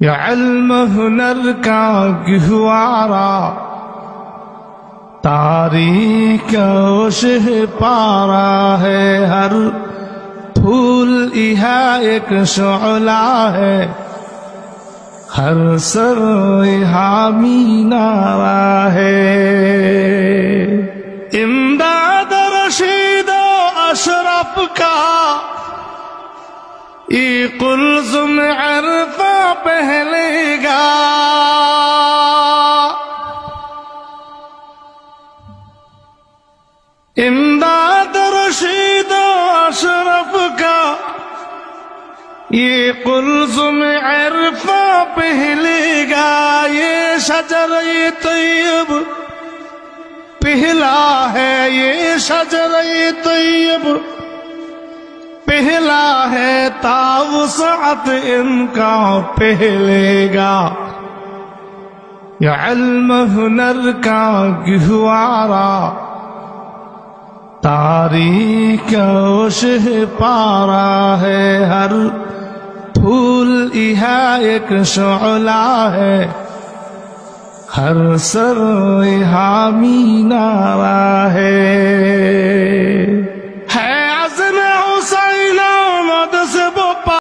یہ علم ہنر کا گہوارا تاریخ شہ پارا ہے ہر پھول یہاں ایک شعلہ ہے ہر سر حامی نارا ہے امداد رشید و اشرف کا ای قلزم عرفہ امداد رشید و اشرف کا، یہ قلزم عرفہ پہلے گا، یہ شجر طیب، پہلا ہے یہ شجر طیب، پہلا ہے تاوسعت ان کا پہلے گا۔ یہ علم ہنر کا گہوارا تاریخ پارا ہے ہر پھول یہ ایک شعلہ ہے۔ ہر سر حامی نارا ہے۔